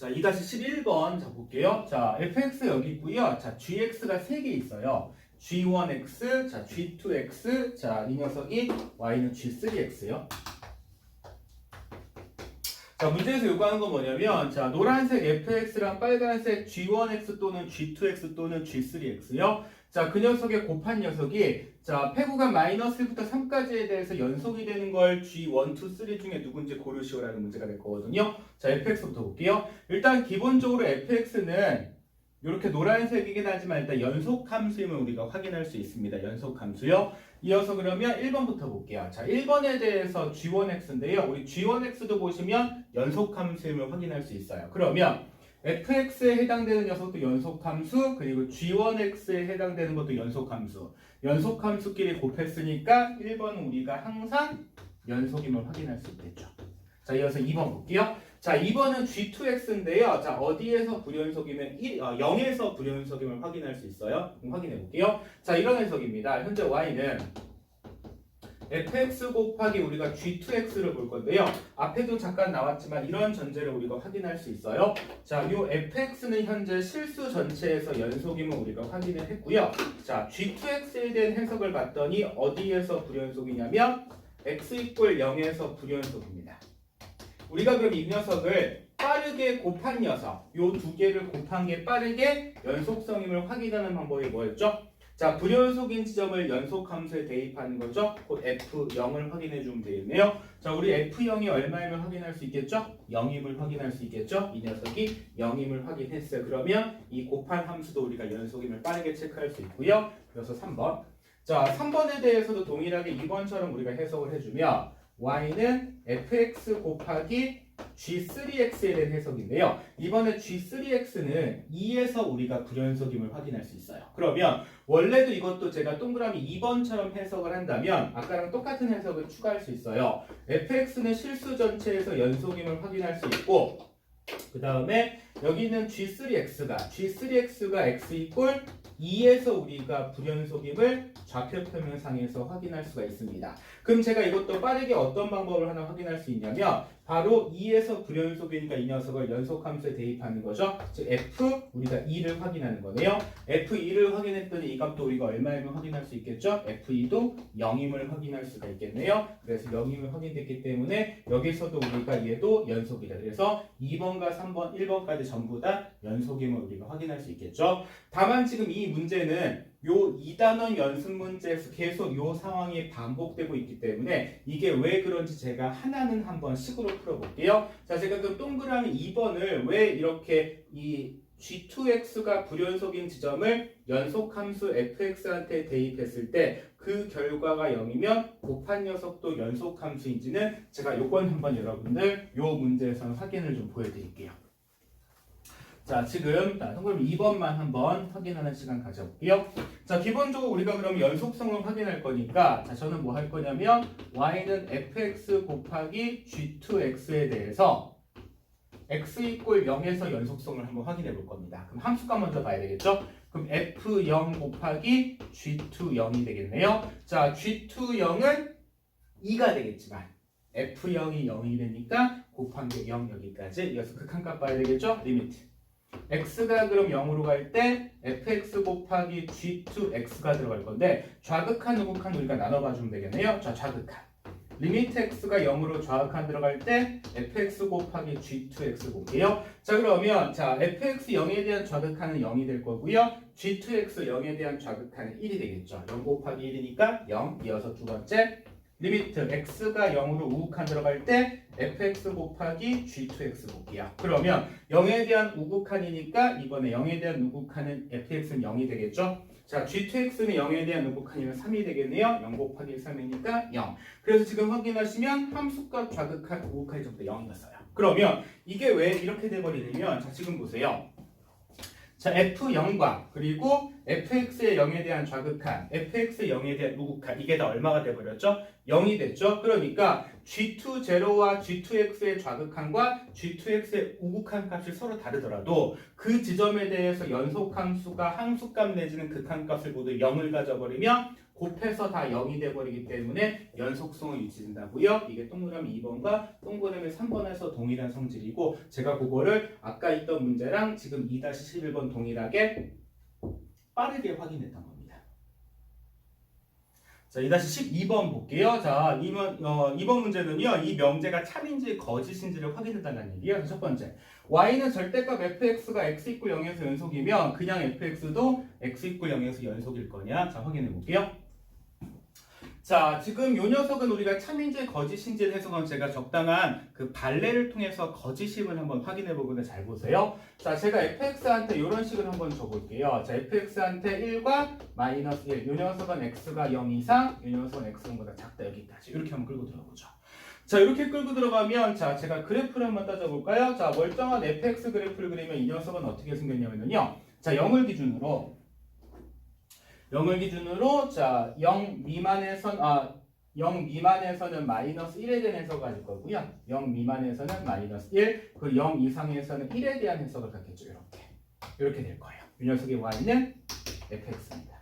자, 2-11번 자 볼게요. 자, fx 여기 있고요. 자, gx가 3개 있어요. g1x, 자, g2x, 자, 이 녀석이 y는 g3x요. 자, 문제에서 요구하는 건 뭐냐면, 자, 노란색 fx랑 빨간색 g1x 또는 g2x 또는 g3x요. 자, 그 녀석의 곱한 녀석이, 자, 패구가 마이너스 1부터 3까지에 대해서 연속이 되는 걸 g1, 2, 3 중에 누군지 고르시오라는 문제가 될 거거든요. 자, fx부터 볼게요. 일단 기본적으로 fx는 이렇게 노란색이긴 하지만 일단 연속 함수임을 우리가 확인할 수 있습니다. 연속 함수요. 이어서 그러면 1번부터 볼게요. 자, 1번에 대해서 g1x인데요. 우리 g1x도 보시면 연속 함수임을 확인할 수 있어요. 그러면 fx에 해당되는 녀석도 연속 함수, 그리고 g1x에 해당되는 것도 연속 함수. 연속 함수끼리 곱했으니까 1번은 우리가 항상 연속임을 확인할 수 있겠죠. 자, 이어서 2번 볼게요. 자, 2번은 G2X인데요. 자, 어디에서 불연속이면 1, 어, 0에서 불연속임을 확인할 수 있어요. 확인해 볼게요. 자, 이런 해석입니다. 현재 Y는 fx 곱하기 우리가 g2x를 볼 건데요. 앞에도 잠깐 나왔지만 이런 전제를 우리가 확인할 수 있어요. 자, 요 fx는 현재 실수 전체에서 연속임을 우리가 확인을 했고요. 자, g2x에 대한 해석을 봤더니 어디에서 불연속이냐면 x 이꼴 0에서 불연속입니다. 우리가 그럼 이 녀석을 빠르게 곱한 녀석, 요 두 개를 곱한 게 빠르게 연속성임을 확인하는 방법이 뭐였죠? 자, 불연속인 지점을 연속 함수에 대입하는 거죠. 곧 F0을 확인해 주면 되겠네요. 자, 우리 F0이 얼마임을 확인할 수 있겠죠? 0임을 확인할 수 있겠죠? 이 녀석이 0임을 확인했어요. 그러면 이 곱한 함수도 우리가 연속임을 빠르게 체크할 수 있고요. 그래서 3번. 자, 3번에 대해서도 동일하게 2번처럼 우리가 해석을 해주면 y는 fx 곱하기 g3x에 대한 해석인데요. 이번에 g3x는 2에서 우리가 불연속임을 확인할 수 있어요. 그러면 원래도 이것도 제가 동그라미 2번처럼 해석을 한다면 아까랑 똑같은 해석을 추가할 수 있어요. fx는 실수 전체에서 연속임을 확인할 수 있고 그 다음에 여기는 g3x가 g3x가 x 이꼴 2에서 우리가 불연속임을 좌표 표면상에서 확인할 수가 있습니다. 그럼 제가 이것도 빠르게 어떤 방법을 하나 확인할 수 있냐면 바로 2에서 불연속이니까 이 녀석을 연속함수에 대입하는 거죠. 즉 f 우리가 2를 확인하는 거네요. f2를 확인했더니 이 값도 우리가 얼마임을 확인할 수 있겠죠. f2도 0임을 확인할 수가 있겠네요. 그래서 0임을 확인됐기 때문에 여기서도 우리가 얘도 연속이다. 그래서 2번과 3번, 1번까지 전부 다 연속임을 우리가 확인할 수 있겠죠. 다만 지금 이 문제는 요 2단원 연습 문제에서 계속 요 상황이 반복되고 있기 때문에 이게 왜 그런지 제가 하나는 한번 식으로 풀어볼게요. 자, 제가 그 동그라미 2번을 왜 이렇게 이 G2x가 불연속인 지점을 연속함수 fx한테 대입했을 때 그 결과가 0이면 곱한 녀석도 연속함수인지는 제가 요건 한번 여러분들 요 문제에서 확인을 좀 보여드릴게요. 자, 지금 자, 동그라미 2번만 한번 확인하는 시간 가져볼게요. 자, 기본적으로 우리가 그럼 연속성을 확인할 거니까 자, 저는 뭐 할 거냐면 y는 fx 곱하기 g2x에 대해서 x 이꼴 0에서 연속성을 한번 확인해 볼 겁니다. 그럼 함수값 먼저 봐야 되겠죠? 그럼 f0 곱하기 g2 0이 되겠네요. 자, g2 0은 2가 되겠지만 f0이 0이 되니까 곱한 게 0 여기까지 이어서 극한값 봐야 되겠죠? 리미트 x가 그럼 0으로 갈 때 fx 곱하기 g2x가 들어갈 건데 좌극한 우극한 우리가 나눠봐 주면 되겠네요. 자, 좌극한 리미트 x가 0으로 좌극한 들어갈 때 fx 곱하기 g2x 볼게요. 자 그러면 자 fx 0에 대한 좌극한은 0이 될 거고요. g2x 0에 대한 좌극한은 1이 되겠죠. 0 곱하기 1이니까 0 이어서 두 번째 리미트 x가 0으로 우극한 들어갈 때 fx 곱하기 g2x 볼게요. 그러면 0에 대한 우극한이니까 이번에 0에 대한 우극한은 fx는 0이 되겠죠. 자, g2x는 0에 대한 우극한이면 3이 되겠네요. 0 곱하기 3이니까 0. 그래서 지금 확인하시면 함수값 좌극한 우극한이 전부 다 0이었어요. 그러면 이게 왜 이렇게 돼버리냐면 자, 지금 보세요. 자, f0과 그리고 fx의 0에 대한 좌극한, fx의 0에 대한 우극한 이게 다 얼마가 돼버렸죠? 0이 됐죠? 그러니까 g2제로와 g2x의 좌극한과 g2x의 우극한 값이 서로 다르더라도 그 지점에 대해서 연속함수가 함수값 내지는 극한값을 모두 0을 가져버리면 곱해서 다 0이 돼버리기 때문에 연속성을 유지된다고요. 이게 동그라미 2번과 동그라미 3번에서 동일한 성질이고 제가 그거를 아까 있던 문제랑 지금 2-11번 동일하게 빠르게 확인했던 겁니다. 자, 2-12번 볼게요. 자, 이번, 어, 이번 문제는요, 이 명제가 참인지 거짓인지를 확인해달라는 얘기예요. 첫 번째. y는 절대값 fx가 x 이퀄 0에서 연속이면 그냥 fx도 x 이퀄 0에서 연속일 거냐? 자, 확인해 볼게요. 자, 지금 요 녀석은 우리가 참인지 거짓인지를 해석한 제가 적당한 그 발레를 통해서 거짓임을 한번 확인해 보는데 잘 보세요. 자, 제가 fx한테 이런 식으로 한번 줘볼게요. 자, fx한테 1과 마이너스 1. 요 녀석은 x가 0 이상, 요 녀석은 x보다 작다 여기까지. 이렇게 한번 끌고 들어보죠. 자, 이렇게 끌고 들어가면 자, 제가 그래프를 한번 따져볼까요? 자, 멀쩡한 fx 그래프를 그리면 이 녀석은 어떻게 생겼냐면요. 자, 0을 기준으로 0을 기준으로 자, 0 미만에선 아, 0 미만에서는 마이너스 1에 대한 해석을 가질 거고요. 0 미만에서는 마이너스 1, 그리고 0 이상에서는 1에 대한 해석을 갖겠죠. 이렇게. 이렇게 될 거예요. 이 녀석의 y는 fx입니다.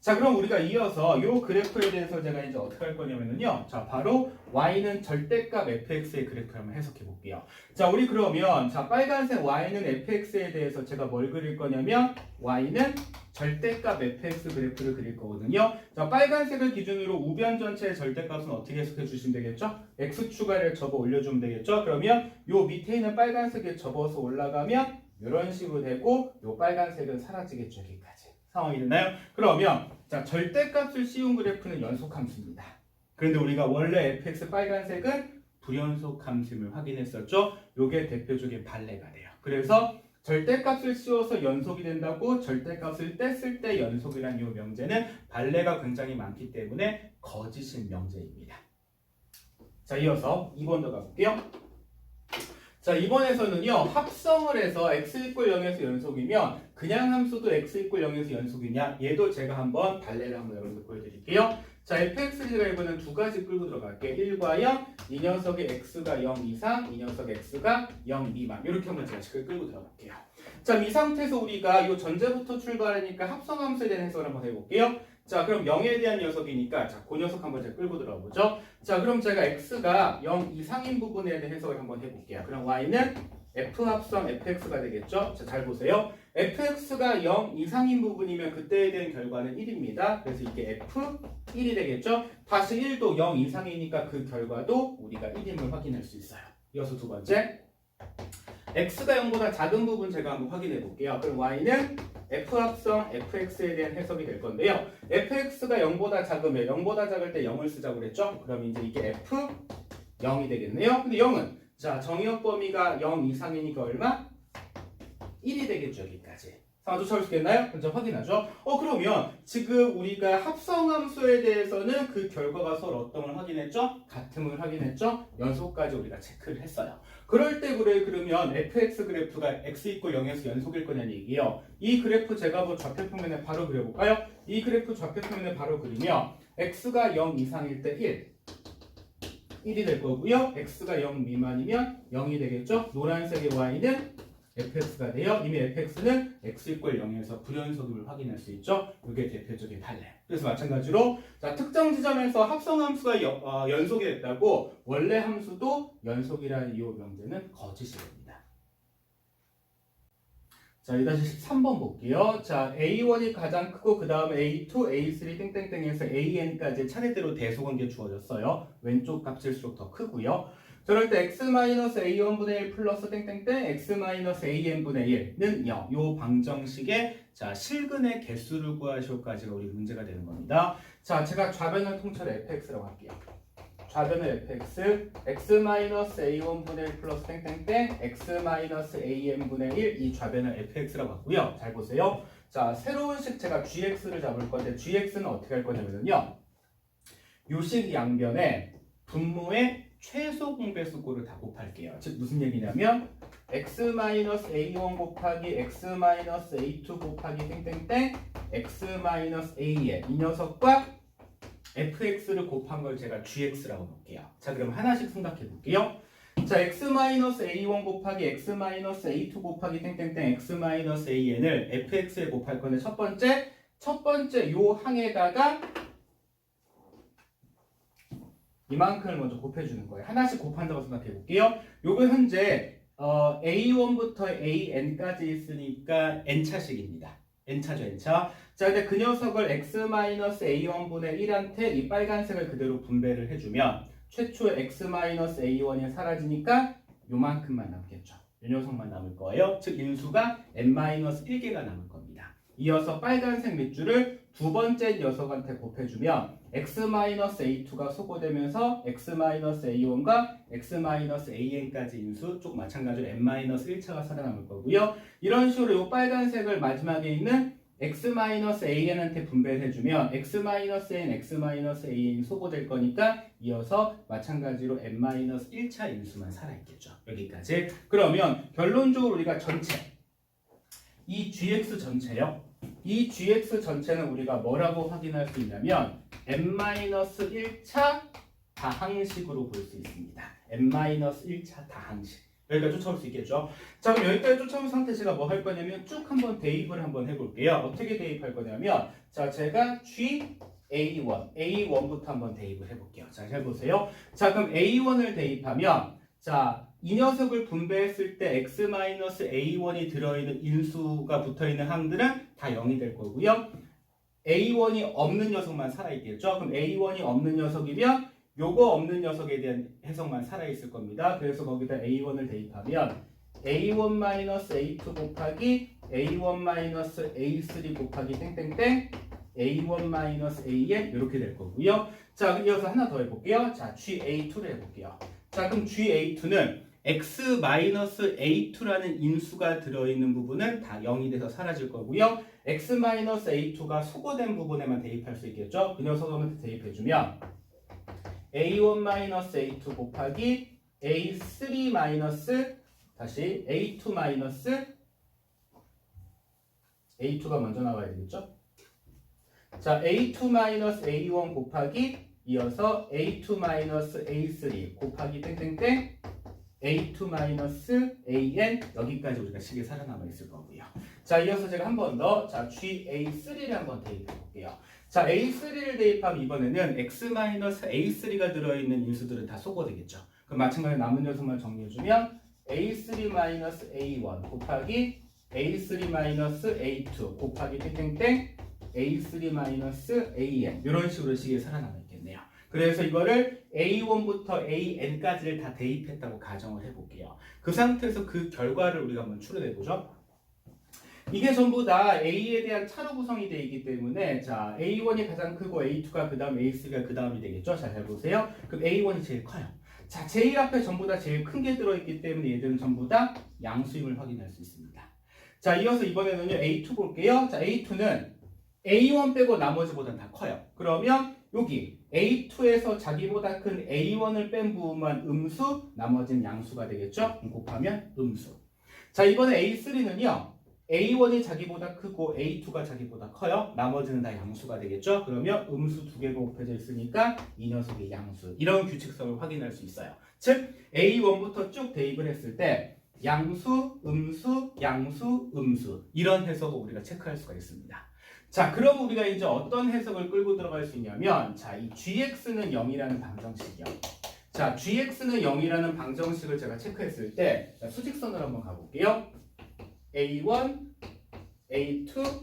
자, 그럼 우리가 이어서 이 그래프에 대해서 제가 이제 어떻게 할 거냐면요. 자, 바로 y는 절대값 fx의 그래프를 한번 해석해 볼게요. 자, 우리 그러면 자, 빨간색 y는 fx에 대해서 제가 뭘 그릴 거냐면 y는 절대값 fx 그래프를 그릴 거거든요. 자, 빨간색을 기준으로 우변 전체의 절대값은 어떻게 해석해 주시면 되겠죠? x축을 접어 올려주면 되겠죠? 그러면 요 밑에 있는 빨간색에 접어서 올라가면 이런 식으로 되고 요 빨간색은 사라지겠죠, 여기까지. 상황이 됐나요? 그러면 자, 절대값을 씌운 그래프는 연속 함수입니다. 그런데 우리가 원래 fx 빨간색은 불연속 함수임을 확인했었죠? 요게 대표적인 발레가 돼요. 그래서 절대값을 씌워서 연속이 된다고 절대값을 뗐을 때 연속이라는 이 명제는 발레가 굉장히 많기 때문에 거짓인 명제입니다. 자, 이어서 2번도 가볼게요. 자, 이번에서는요, 합성을 해서 x 이퀄 0에서 연속이면 그냥 함수도 x 이퀄 0에서 연속이냐? 얘도 제가 한번 발레를 한번 여러분들 보여드릴게요. 자, fx가 이번엔 두 가지 끌고 들어갈게요. 1과 0, 이 녀석의 x가 0 이상, 이 녀석 x가 0 미만. 이렇게 한번 제가 식을 끌고 들어갈게요. 자, 이 상태에서 우리가 이 전제부터 출발하니까 합성함수에 대한 해석을 한번 해볼게요. 자, 그럼 0에 대한 녀석이니까 자, 그 녀석 한번 제가 끌고 들어보죠. 자, 그럼 제가 x가 0 이상인 부분에 대한 해석을 한번 해볼게요. 그럼 y는 f 합성 fx가 되겠죠. 자, 잘 보세요. fx가 0 이상인 부분이면 그때에 대한 결과는 1입니다. 그래서 이게 f1이 되겠죠. 다시 1도 0 이상이니까 그 결과도 우리가 1임을 확인할 수 있어요. 이어서 두 번째. X가 0보다 작은 부분 제가 한번 확인해 볼게요. 그럼 y는 f 합성 fx에 대한 해석이 될 건데요. fx가 0보다 작으면 0보다 작을 때 0을 쓰자고 그랬죠? 그럼 이제 이게 f 0이 되겠네요. 근데 0은 자 정의역 범위가 0 이상이니까 얼마? 1이 되겠죠 여기까지. 상황 쫓아올 먼저 확인하죠. 어 그러면 지금 우리가 합성함수에 대해서는 그 결과가 서로 어떤 걸 확인했죠? 같음을 확인했죠? 연속까지 우리가 체크를 했어요. 그럴 때 그래 그러면 fx 그래프가 x 이퀄 0에서 연속일 거냐는 얘기예요. 이 그래프 제가 뭐 좌표평면에 바로 그려볼까요? 이 그래프 좌표평면에 바로 그리면 x가 0 이상일 때 1. 1이 될 거고요. x가 0 미만이면 0이 되겠죠. 노란색의 y는 fx가 돼요. 이미 fx는 x 이퀄 0에서 불연속임을 확인할 수 있죠. 이게 대표적인 판례. 그래서 마찬가지로 자, 특정 지점에서 합성 함수가 여- 어, 연속이 됐다고 원래 함수도 연속이라는 이 명제는 거짓이 됩니다. 자, 이 다시 13번 볼게요. 자, A1이 가장 크고 그 다음에 A2, A3 땡땡땡에서 AN까지 차례대로 대소관계 주어졌어요. 왼쪽 값일수록 더 크고요. 저럴 때 x-a1분의 1 플러스 땡땡땡 x-an분의 1는 0. 요 방정식의 자 실근의 개수를 구하시오까지가 우리 문제가 되는 겁니다. 자, 제가 좌변을 통째로 fx라고 할게요. 좌변을 fx x-a1분의 1 플러스 땡땡땡 x-an분의 1 이 좌변을 fx라고 하고요. 잘 보세요. 자, 새로운 식 제가 gx를 잡을 건데 gx는 어떻게 할 거냐면요. 요식 양변에 분모의 최소 공배수 꼴을 다 곱할게요. 즉 무슨 얘기냐면 x-a1 곱하기 x-a2 곱하기 땡땡땡 x-a의 이 녀석과 fx를 곱한 걸 제가 gx라고 볼게요. 자 그럼 하나씩 생각해 볼게요. 자 x-a1 곱하기 x-a2 곱하기 땡땡땡 x-an을 fx에 곱할 건데 첫 번째 첫 번째 요 항에다가 이만큼을 먼저 곱해주는 거예요. 하나씩 곱한다고 생각해 볼게요. 요거 현재 어, A1부터 AN까지 있으니까 N차식입니다. N차죠, N차. 자, 근데 그 녀석을 X-A1분의 1한테 이 빨간색을 그대로 분배를 해주면 최초 X-A1이 사라지니까 요만큼만 남겠죠. 요 녀석만 남을 거예요. 즉, 인수가 N-1개가 남을 겁니다. 이어서 빨간색 밑줄을 두 번째 녀석한테 곱해주면 x-a2가 소거되면서 x-a1과 x-an까지 인수 쭉 마찬가지로 n-1차가 살아남을 거고요. 이런 식으로 이 빨간색을 마지막에 있는 x-an한테 분배를 해주면 x-n, x-an이 소거될 거니까 이어서 마찬가지로 n-1차 인수만 살아있겠죠. 여기까지. 그러면 결론적으로 우리가 전체 이 gx 전체요. 이 gx 전체는 우리가 뭐라고 확인할 수 있냐면 n-1차 다항식으로 볼 수 있습니다. n-1차 다항식. 여기까지 쫓아올 수 있겠죠. 자 그럼 여기까지 쫓아온 상태 제가 뭐 할 거냐면 쭉 한번 대입을 한번 해볼게요. 어떻게 대입할 거냐면 자 제가 g a1 a1부터 한번 대입을 해볼게요. 자잘 보세요. 자 그럼 a1을 대입하면 자 이 녀석을 분배했을 때 x-a1이 들어있는 인수가 붙어있는 항들은 다 0이 될 거고요. A1이 없는 녀석만 살아있겠죠. 그럼 a1이 없는 녀석이면 요거 없는 녀석에 대한 해석만 살아있을 겁니다. 그래서 거기다 a1을 대입하면 a1-a2 곱하기 a1-a3 곱하기 땡땡땡 a1-an 이렇게 될 거고요. 자, 이어서 하나 더 해볼게요. 자, GA2를 해볼게요. 자, 그럼 GA2는 x-a2라는 인수가 들어있는 부분은 다 0이 돼서 사라질 거고요. x-a2가 소거된 부분에만 대입할 수 있겠죠. 그 녀석한테 대입해주면 a1-a2 곱하기 a3- 다시 a2- a2가 먼저 나와야 되겠죠. 자, a2-a1 곱하기 이어서 a2-a3 곱하기 땡땡땡 a2-an 여기까지 우리가 식이 살아남아 있을 거고요. 자, 이어서 제가 한 번 더, 자, GA3를 한번 대입해 볼게요. 자, A3를 대입하면 이번에는 X-A3가 들어있는 인수들은 다 소거되겠죠. 그럼 마찬가지로 남은 녀석만 정리해주면 A3-A1 곱하기 A3-A2 곱하기 땡땡땡 A3-AN 이런 식으로 식이 살아남아 있겠네요. 그래서 이거를 A1부터 AN까지를 다 대입했다고 가정을 해볼게요. 그 상태에서 그 결과를 우리가 한번 추론해 보죠. 이게 전부 다 A에 대한 차로 구성이 되어 있기 때문에 자 A1이 가장 크고 A2가 그 다음 A3가 그 다음이 되겠죠. 자, 잘 보세요. 그럼 A1이 제일 커요. 자, 제일 앞에 전부 다 제일 큰 게 들어있기 때문에 얘들은 전부 다 양수임을 확인할 수 있습니다. 자, 이어서 이번에는요 A2 볼게요. 자, A2는 A1 빼고 나머지보다 다 커요. 그러면 여기 A2에서 자기보다 큰 A1을 뺀 부분만 음수, 나머지는 양수가 되겠죠? 곱하면 음수. 자, 이번에 A3는요. A1이 자기보다 크고 A2가 자기보다 커요. 나머지는 다 양수가 되겠죠? 그러면 음수 두 개가 곱해져 있으니까 이 녀석이 양수. 이런 규칙성을 확인할 수 있어요. 즉 A1부터 쭉 대입을 했을 때 양수, 음수, 양수, 음수 이런 해석을 우리가 체크할 수가 있습니다. 자, 그럼 우리가 이제 어떤 해석을 끌고 들어갈 수 있냐면 자, 이 gx는 0이라는 방정식이요. 자, gx는 0이라는 방정식을 제가 체크했을 때 자, 수직선으로 한번 가볼게요. a1, a2,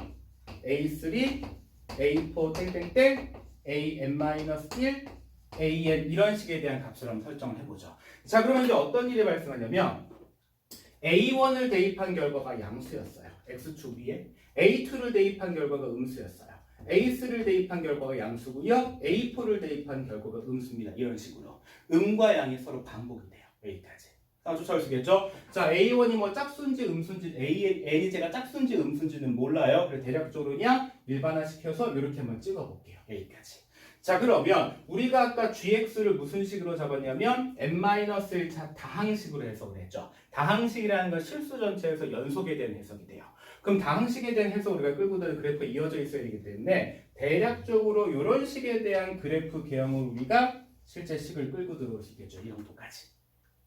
a3, a4 땡땡땡, an-1, an 이런 식에 대한 값을 한번 설정을 해보죠. 자, 그러면 이제 어떤 일이 발생하냐면 a1을 대입한 결과가 양수였어요. x축 위에 A2를 대입한 결과가 음수였어요. A3를 대입한 결과가 양수고요. A4를 대입한 결과가 음수입니다. 이런 식으로 음과 양이 서로 반복이 돼요. 여기까지. 아, 쫓아오시겠죠? 자, A1이 뭐 짝수인지 음수인지 A, N이 제가 짝수인지 음수인지는 몰라요. 그래서 대략적으로 그냥 일반화시켜서 이렇게 한번 찍어볼게요. 여기까지. 자, 그러면 우리가 아까 gx를 무슨 식으로 잡았냐면 n-1차 다항식으로 해석을 했죠. 다항식이라는 건 실수 전체에서 연속에 대한 해석이 돼요. 그럼 다항식에 대한 해석 우리가 끌고 들은 그래프가 이어져 있어야 되기 때문에 대략적으로 이런 식에 대한 그래프 개형을 우리가 실제 식을 끌고 있겠죠. 이 정도까지.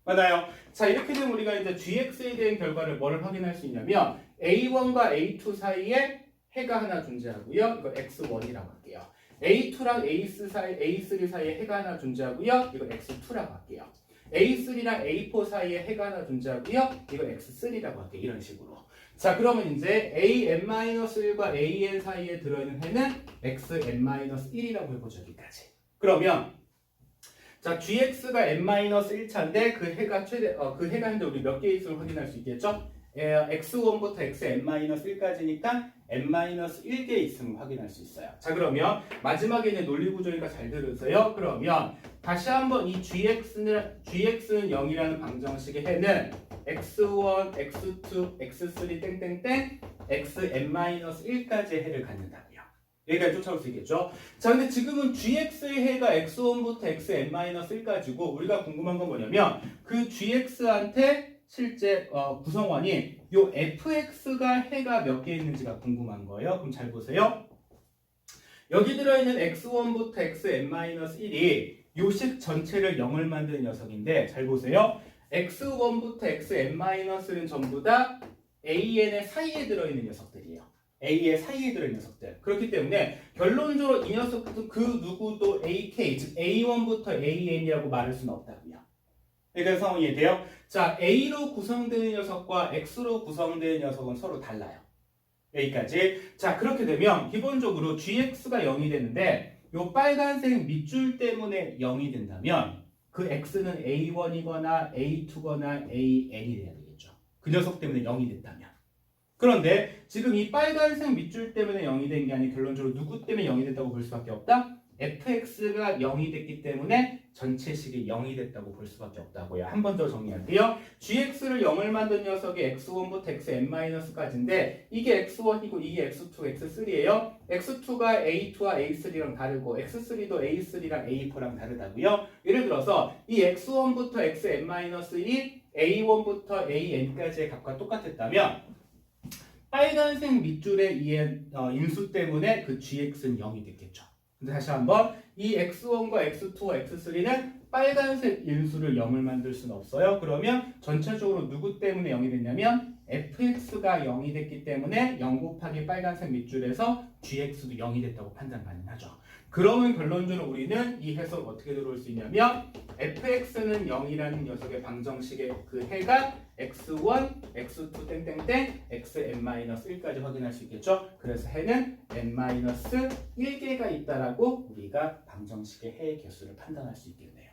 맞아요. 자 이렇게 되면 우리가 이제 gx에 대한 결과를 뭐를 확인할 수 있냐면 a1과 a2 사이에 해가 하나 존재하고요. 이거 x1이라고 할게요. A2랑 A3 사이, A3 사이에 해가 하나 존재하고요. 이거 X2라고 할게요. A3랑 A4 사이에 해가 하나 존재하고요. 이거 X3라고 할게요. 이런 식으로. 자, 그러면 이제 AN-1과 AN 사이에 들어있는 해는 XN-1이라고 해보죠. 여기까지. 그러면 자, GX가 n-1차인데 그 해가 최대 어, 그 해가 있는데 우리 몇 개 있음을 확인할 수 있겠죠? 에, x1부터 xn-1까지니까 n-1개 있음을 확인할 수 있어요. 자, 그러면 마지막에 이제 논리 구조니까 잘 들으세요. 그러면 다시 한번 이 gx는 gx는 0이라는 방정식의 해는 x1, x2, x3 땡땡땡 xn-1까지의 해를 갖는다고요. 여기까지 쫓아올 수 있겠죠? 자, 근데 지금은 gx의 해가 x1부터 xn-1까지고 우리가 궁금한 건 뭐냐면 그 gx한테 실제 어, 구성원이 요 fx가 해가 몇 개 있는지가 궁금한 거예요. 그럼 잘 보세요. 여기 들어있는 x1부터 xn-1이 요식 전체를 0을 만드는 녀석인데 잘 보세요. X1부터 xn-은 전부 다 an의 사이에 들어있는 녀석들이에요. A의 사이에 들어있는 녀석들. 그렇기 때문에 결론적으로 이 녀석도 그 누구도 AK, 즉 A1부터 AN이라고 말할 수는 없다고요. 상황이 이해돼요? 자, A로 구성되는 녀석과 X로 구성되는 녀석은 서로 달라요. 여기까지. 자, 그렇게 되면 기본적으로 GX가 0이 되는데 요 빨간색 밑줄 때문에 0이 된다면 그 X는 A1이거나 A2거나 AN이 돼야 되겠죠. 그 녀석 때문에 0이 됐다면. 그런데 지금 이 빨간색 밑줄 때문에 0이 된 게 아니라 결론적으로 누구 때문에 0이 됐다고 볼 수밖에 없다? fx가 0이 됐기 때문에 전체식이 0이 됐다고 볼 수밖에 없다고요. 한 번 더 정리할게요. gx를 0을 만든 녀석이 x1부터 xn-까지인데 이게 x1이고 이게 x2, x3예요. x2가 a2와 a3랑 다르고 x3도 a3랑 a4랑 다르다고요. 예를 들어서 이 x1부터 xn-1이 a1부터 an까지의 값과 똑같았다면 빨간색 밑줄의 이 어, 인수 때문에 그 gx는 0이 됐겠죠. 근데 다시 한번 이 x1과 x2와 x3는 빨간색 인수를 0을 만들 수는 없어요. 그러면 전체적으로 누구 때문에 0이 됐냐면 fx가 0이 됐기 때문에 0 곱하기 빨간색 밑줄에서 gx도 0이 됐다고 판단 가능하죠. 그러면 결론적으로 우리는 이 해석 어떻게 들어올 수 있냐면 fx는 0이라는 녀석의 방정식의 그 해가 x1, x2 땡땡땡, xn-1까지 확인할 수 있겠죠. 그래서 해는 n-1개가 있다라고 우리가 방정식의 해의 개수를 판단할 수 있겠네요.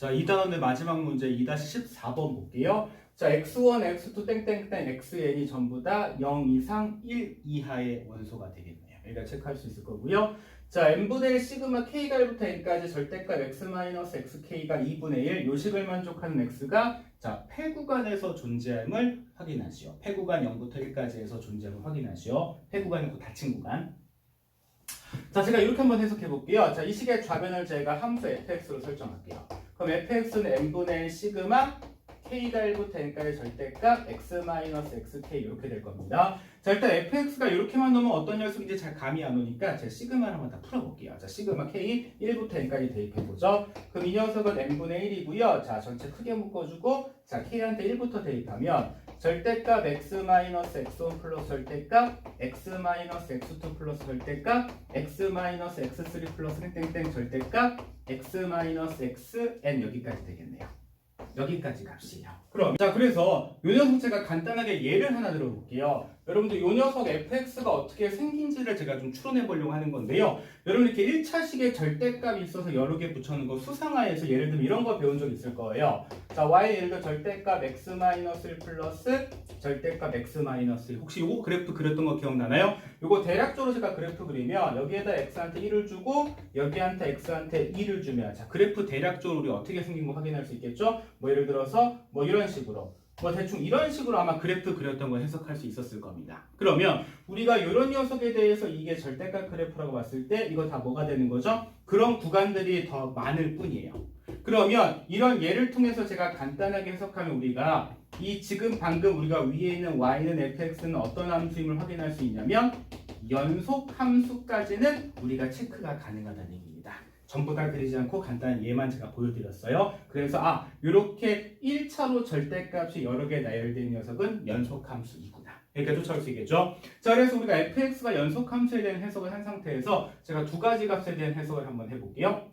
자, 2단원의 마지막 문제 2-14번 볼게요. 자, x1, x2 땡땡땡, xn이 전부 다 0 이상 1 이하의 원소가 되겠네요. 여기가 체크할 수 있을 거고요. 자, n분의 1 시그마 k갈부터 n까지 절대값 x-xk가 2분의 1 요식을 만족하는 x가 자, 폐구간에서 존재함을 확인하시오. 폐구간 0부터 1까지 해서 존재함을 확인하시오. 폐구간은 그 닫힌 구간. 자, 제가 이렇게 한번 해석해 볼게요. 자, 이 식의 좌변을 제가 함수 fx로 설정할게요. 그럼 fx는 n분의 1 시그마 k가 1부터 n까지 절대값 x-xk 이렇게 될 겁니다. 자 일단 fx가 이렇게만 넣으면 어떤 녀석인지 잘 감이 안 오니까 제가 시그마를 한번 다 풀어볼게요. 자 시그마 k 1부터 n까지 대입해보죠. 그럼 이 녀석은 n분의 1이고요. 자 전체 크게 묶어주고 자 k한테 1부터 대입하면 절대값 x-x1 플러스 절대값 x-x2 플러스 절대값 x-x3 플러스 땡땡땡 절대값 x-xn 여기까지 되겠네요. 여기까지 값이에요. 그럼 자 그래서 요 녀석 제가 간단하게 예를 하나 들어볼게요. 여러분들 요 녀석 fx가 어떻게 생긴지를 제가 좀 추론해 보려고 하는 건데요. 여러분 이렇게 1차식에 절대값이 있어서 여러 개 붙여놓은 거 수상화에서 예를 들면 이런 거 배운 적 있을 거예요. 자 y 예를 들어 절대값 x-1 플러스 절대값 x-1 혹시 요거 그래프 그렸던 거 기억나나요? 요거 대략적으로 제가 그래프 그리면 여기에다 x한테 1을 주고 여기한테 x한테 2를 주면 자 그래프 대략적으로 우리 어떻게 생긴 거 확인할 수 있겠죠? 뭐 예를 들어서 뭐 이런 식으로 뭐 대충 이런 식으로 아마 그래프 그렸던 거 해석할 수 있었을 겁니다. 그러면 우리가 이런 녀석에 대해서 이게 절대값 그래프라고 봤을 때 이거 다 뭐가 되는 거죠? 그런 구간들이 더 많을 뿐이에요. 그러면 이런 예를 통해서 제가 간단하게 해석하면 우리가 이 지금 방금 우리가 위에 있는 y는 fx는 어떤 함수임을 확인할 수 있냐면 연속 함수까지는 우리가 체크가 가능하다는 얘기입니다. 전부 다 그리지 않고 간단한 예만 제가 보여드렸어요. 그래서 아 이렇게 1차로 절대값이 여러 개 나열된 녀석은 연속 함수 이구나. 이렇게 쫓아올 수 있겠죠. 자, 그래서 우리가 fx가 연속 함수에 대한 해석을 한 상태에서 제가 두 가지 값에 대한 해석을 한번 해볼게요.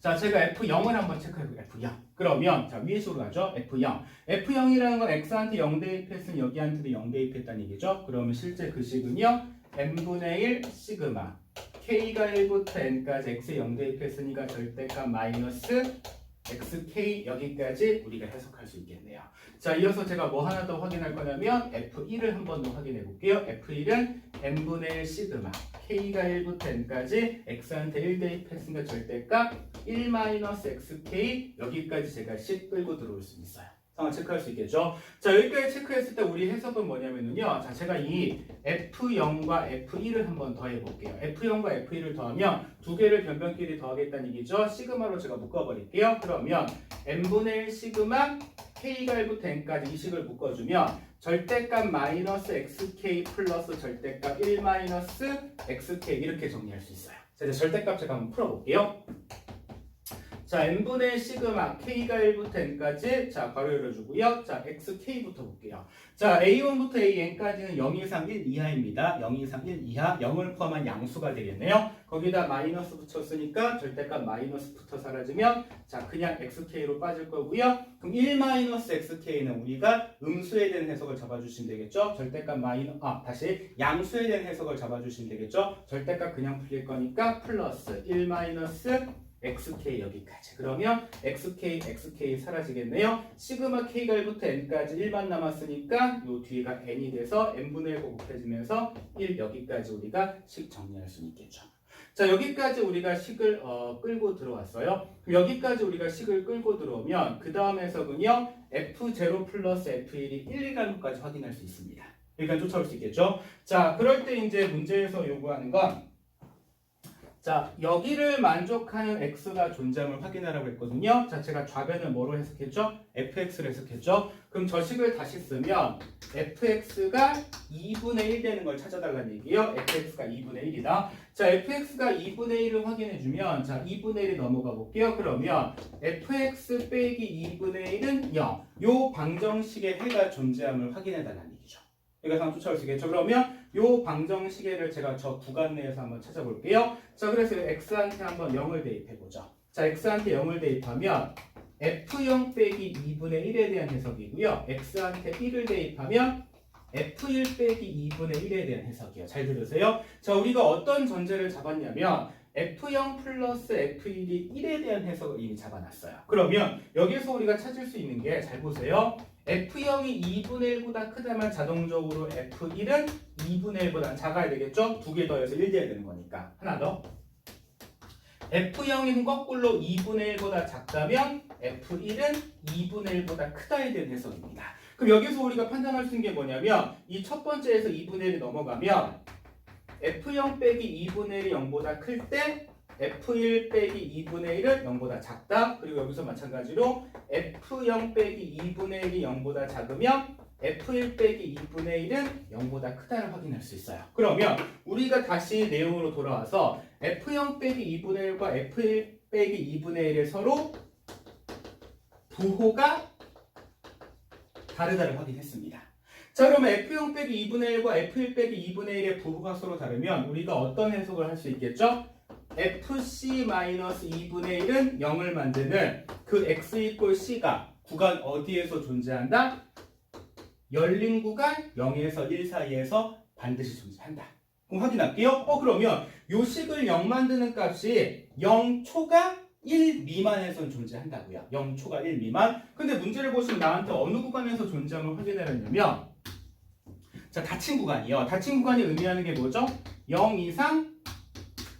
자, 제가 F0을 한번 체크해볼게요. F0. 그러면, 자, 위에 식으로 가죠. F0. F0이라는 건 X한테 0 대입했으면 여기한테도 0 대입했다는 얘기죠. 그러면 실제 그 식은요, n분의 1 시그마. K가 1부터 N까지 X에 0 대입했으니까 절대값 마이너스 XK 여기까지 우리가 해석할 수 있겠네요. 자, 이어서 제가 뭐 하나 더 확인할 거냐면 F1을 한 번 더 확인해 볼게요. F1은 n분의 1 시그마. K가 1부터 N까지 X한테 1 대입했으니까 절대값 1 마이너스 XK 여기까지 제가 식 끌고 들어올 수 있어요. 상황 체크할 수 있겠죠? 자, 여기까지 체크했을 때 우리 해석은 뭐냐면요. 자, 제가 이 F0과 F1을 한번 더 해 볼게요. F0과 F1을 더하면 두 개를 변변끼리 더하겠다는 얘기죠. 시그마로 제가 묶어 버릴게요. 그러면 n분의 1 시그마 K가 1부터 N까지 이 식을 묶어 주면 절대값 마이너스 XK 플러스 절대값 1 마이너스 XK 이렇게 정리할 수 있어요. 자, 이제 절대값 제가 한번 풀어 볼게요. 자, n분의 시그마 k가 1부터 n까지 자, 괄호 열어주고요. 자, xk부터 볼게요. 자, a1부터 an까지는 0 이상 1 이하입니다. 0 이상 1 이하 0을 포함한 양수가 되겠네요. 거기다 마이너스 붙였으니까 절대값 마이너스 붙어 사라지면 자, 그냥 xk로 빠질 거고요. 그럼 1 마이너스 xk는 우리가 음수에 대한 해석을 잡아주시면 되겠죠. 절대값 마이너 아 다시 양수에 대한 해석을 잡아주시면 되겠죠. 절대값 그냥 풀릴 거니까 플러스 1 마이너스 xk 여기까지. 그러면 xk, xk 사라지겠네요. 시그마 k가 1부터 n까지 1만 남았으니까 요 뒤가 n이 돼서 n분의 1 곱해지면서 1 여기까지 우리가 식 정리할 수 있겠죠. 자 여기까지 우리가 식을 어, 끌고 들어왔어요. 여기까지 우리가 식을 끌고 들어오면 그 다음 해석은요 f0 플러스 f1이 1이라는 것까지 확인할 수 있습니다. 그러니까 쫓아올 수 있겠죠. 자 그럴 때 이제 문제에서 요구하는 건 자, 여기를 만족하는 x가 존재함을 확인하라고 했거든요. 자, 제가 좌변을 뭐로 해석했죠? fx를 해석했죠. 그럼 저 식을 다시 쓰면 fx가 2분의 1 되는 걸 찾아달라는 얘기예요. fx가 2분의 1이다. 자, fx가 2분의 1을 확인해주면 자, 2분의 1이 넘어가 볼게요. 그러면 fx 빼기 2분의 1은 0. 요 방정식의 해가 존재함을 확인해달라는 얘기죠. 여기가 상황 쫓아올 수 있겠죠. 그러면 요 방정식을 제가 저 구간 내에서 한번 찾아볼게요. 자, 그래서 x한테 한번 0을 대입해보죠. 자, x한테 0을 대입하면 f0 빼기 2분의 1에 대한 해석이고요. x한테 1을 대입하면 f1 빼기 2분의 1에 대한 해석이에요. 잘 들으세요. 자, 우리가 어떤 전제를 잡았냐면 f0 플러스 f1이 1에 대한 해석을 이미 잡아놨어요. 그러면 여기서 우리가 찾을 수 있는 게 잘 보세요. F0이 2분의 1보다 크다면 자동적으로 F1은 2분의 1보다 작아야 되겠죠? 두 개 더해서 1 돼야 되는 거니까. 하나 더. F0이 거꾸로 2분의 1보다 작다면 F1은 2분의 1보다 크다에 대한 해석입니다. 그럼 여기서 우리가 판단할 수 있는 게 뭐냐면 이 첫 번째에서 2분의 1이 넘어가면 F0 빼기 2분의 1이 0보다 클 때 F1 빼기 2분의 1은 0보다 작다. 그리고 여기서 마찬가지로 F0 빼기 2분의 1이 0보다 작으면 F1 빼기 2분의 1은 0보다 크다를 확인할 수 있어요. 그러면 우리가 다시 내용으로 돌아와서 F0 빼기 2분의 1과 F1 빼기 2분의 1을 서로 부호가 다르다를 확인했습니다. 자 그러면 F0 빼기 2분의 1과 F1 빼기 2분의 1의 부호가 서로 다르면 우리가 어떤 해석을 할 수 있겠죠? FC-2분의 1은 0을 만드는 그 X 이꼴 C가 구간 어디에서 존재한다? 열린 구간 0에서 1 사이에서 반드시 존재한다. 그럼 확인할게요. 어 그러면 요 식을 0 만드는 값이 0초가 1 미만에선 존재한다고요. 0초가 1 미만. 근데 문제를 보시면 나한테 어느 구간에서 존재함을 확인하려면 자 닫힌 구간이요. 닫힌 구간이 의미하는 게 뭐죠? 0 이상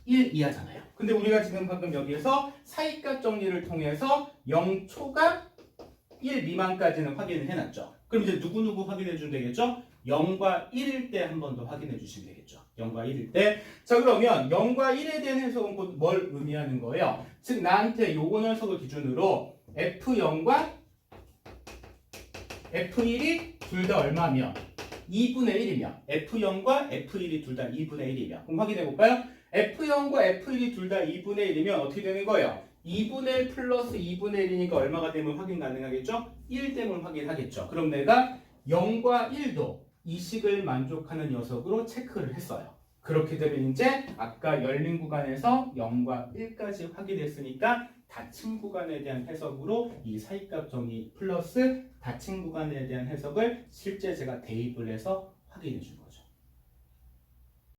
1 이하잖아요. 근데 우리가 지금 방금 여기에서 사이값 정리를 통해서 0초가 1 미만까지는 확인을 해놨죠. 그럼 이제 누구누구 확인해 주면 되겠죠? 0과 1일 때 한 번 더 확인해 주시면 되겠죠. 0과 1일 때. 자, 그러면 0과 1에 대한 해석은 곧 뭘 의미하는 거예요? 즉, 나한테 요거 녀석을 기준으로 F0과 F1이 둘 다 얼마면? 2분의 1이면 F0과 F1이 둘 다 2분의 1이면 그럼 확인해 볼까요? F0과 F1이 둘 다 2분의 1이면 어떻게 되는 거예요? 2분의 1 플러스 2분의 1이니까 얼마가 되면 확인 가능하겠죠? 1 되면 확인하겠죠. 그럼 내가 0과 1도 이 식을 만족하는 녀석으로 체크를 했어요. 그렇게 되면 이제 아까 열린 구간에서 0과 1까지 확인했으니까 닫힌 구간에 대한 해석으로 이 사이값 정의 플러스 닫힌 구간에 대한 해석을 실제 제가 대입을 해서 확인해 준 거죠.